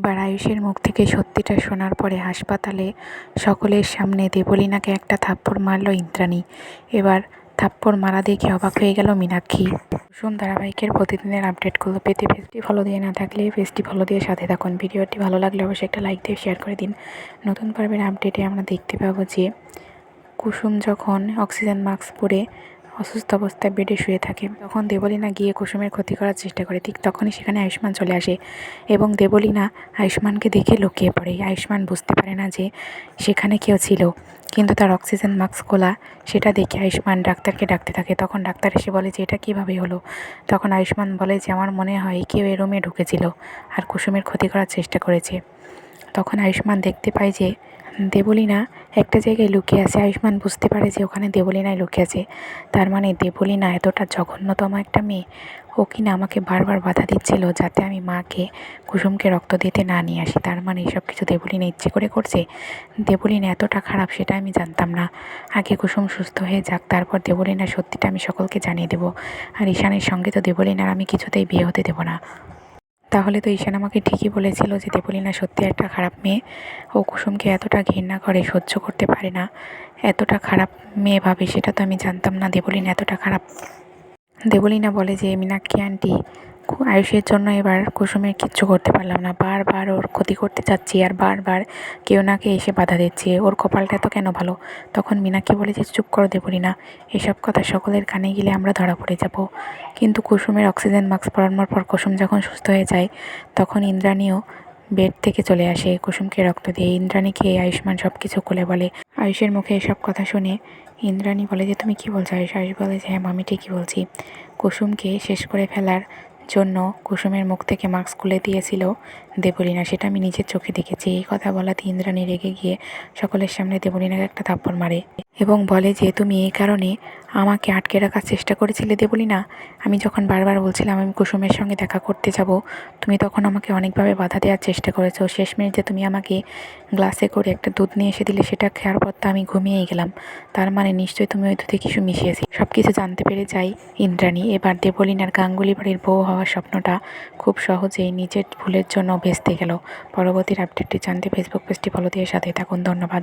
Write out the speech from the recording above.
এবার আয়ুষের মুখ থেকে সত্যিটা শোনার পরে হাসপাতালে সকলের সামনে দেবলীনাকে একটা থাপ্পড় মারল ইন্দ্রাণী। এবার থাপ্পড় মারা দেখে অবাক হয়ে গেল মীনাক্ষী। কুসুম ধারাবাহিকের প্রতিদিনের আপডেটগুলো পেতে পেজটি ফলো দিয়ে না থাকলে পেজটি ফলো দিয়ে সাথে থাকুন। ভিডিওটি ভালো লাগলে অবশ্যই একটা লাইক দিয়ে শেয়ার করে দিন। নতুন পর্বের আপডেটে আমরা দেখতে পাবো যে কুসুম যখন অক্সিজেন মাস্ক পরে অসুস্থ অবস্থায় বেডে শুয়ে থাকে। তখন দেবলীনা গিয়ে কুসুমের ক্ষতি করার চেষ্টা করে। ঠিক তখনই সেখানে আয়ুষ্মান চলে আসে এবং দেবলীনা আয়ুষ্মানকে দেখে লুকিয়ে পড়ে। আয়ুষ্মান বুঝতে পারে না যে সেখানে কেউ ছিল, কিন্তু তার অক্সিজেন মাস্ক খোলা, সেটা দেখে আয়ুষ্মান ডাক্তারকে ডাকতে থাকে। তখন ডাক্তার এসে বলে যে, এটা কীভাবে হলো? তখন আয়ুষ্মান বলে যে, আমার মনে হয় কেউ এ রুমে ঢুকেছিল আর কুসুমের ক্ষতি করার চেষ্টা করেছে। তখন আয়ুষ্মান দেখতে পায় যে, দেবলীনা একটা জায়গায় লুকিয়ে আছে। আয়ুষ্মান বুঝতে পারে যে ওখানে দেবলীনায় লুকিয়ে আছে। তার মানে দেবলীনা এতটা জঘন্যতম একটা মেয়ে। ও কিনা আমাকে বারবার বাধা দিচ্ছিল যাতে আমি মাকে কুসুমকে রক্ত দিতে না নিয়ে আসি। তার মানে এসব কিছু দেবলীনা ইচ্ছে করে করছে? দেবলীনা এতটা খারাপ সেটা আমি জানতাম না। আগে কুসুম সুস্থ হয়ে যাক, তারপর দেবলীনার সত্যিটা আমি সকলকে জানিয়ে দেবো। আর ঈশানের সঙ্গে তো দেবলীনার আমি কিছুতেই বিয়ে হতে দেবো না। তাহলে তো ঈশান আমাকে ঠিকই বলেছিল যে দেবলীনা সত্যি একটা খারাপ মেয়ে। ও কুসুমকে এতটা ঘৃণা করে, সহ্য করতে পারে না। এতটা খারাপ মেয়ে ভাবে, সেটা তো আমি জানতাম না। দেবলীনা এতটা খারাপ। দেবলীনা বলে যে, মীনাক্ষী আন্টি আয়ুষের জন্য এবার কুসুমের কিচ্ছু করতে পারলাম না। বারবার ওর ক্ষতি করতে চাচ্ছি আর বারবার কেউ না কেউ এসে বাধা দিচ্ছে। ওর কপালটা তো কেন ভালো? তখন মীনাক্ষী বলে যে, চুপ করো না এসব কথা সকলের কানে গেলে আমরা ধরা পড়ে যাব। কিন্তু কুসুমের অক্সিজেন মাস্ক পরানোর পর কুসুম যখন সুস্থ হয়ে যায়, তখন ইন্দ্রাণীও বেড থেকে চলে আসে। কুসুমকে রক্ত দিয়ে ইন্দ্রাণীকে আয়ুষ্মান সব কিছু খুলে বলে। আয়ুষের মুখে এসব কথা শুনে ইন্দ্রাণী বলে যে, তুমি কি বলছো? আয়ুষ আয়ুষ বলে যে হ্যাঁ আমি ঠিকই বলছি। কুসুমকে শেষ করে ফেলার জন্য কুসুমের মুখ থেকে মাস্ক খুলে দিয়েছিল দেবলীনা। সেটা আমি নিজের চোখে দেখেছি। এই কথা বলাতে ইন্দ্রাণী রেগে গিয়ে সকলের সামনে দেবলীনাকে একটা থাপ্পড় মারে এবং বলে যে, তুমি এই কারণে আমাকে আটকে রাখার চেষ্টা করেছিলে দেবলীনা? আমি যখন বারবার বলছিলাম আমি কুসুমের সঙ্গে দেখা করতে যাব, তুমি তখন আমাকে অনেকভাবে বাধা দেওয়ার চেষ্টা করেছ। শেষ মিনিটে তুমি আমাকে গ্লাসে করে একটা দুধ নিয়ে এসে দিলে, সেটা খেয়ার পর তো আমি ঘুমিয়েই গেলাম। তার মানে নিশ্চয়ই তুমি ওই দুধে কিছু মিশিয়েছি সব কিছু জানতে পেরে যাই ইন্দ্রাণী। এবার দেবলীনার গাঙ্গুলি বাড়ির বউ হওয়ার স্বপ্নটা খুব সহজেই নিজের ভুলের জন্য ভেস্তে গেল। পরবর্তীর আপডেটটি জানতে ফেসবুক পেজটি ফলো দিয়ে সাথে থাকুন। ধন্যবাদ।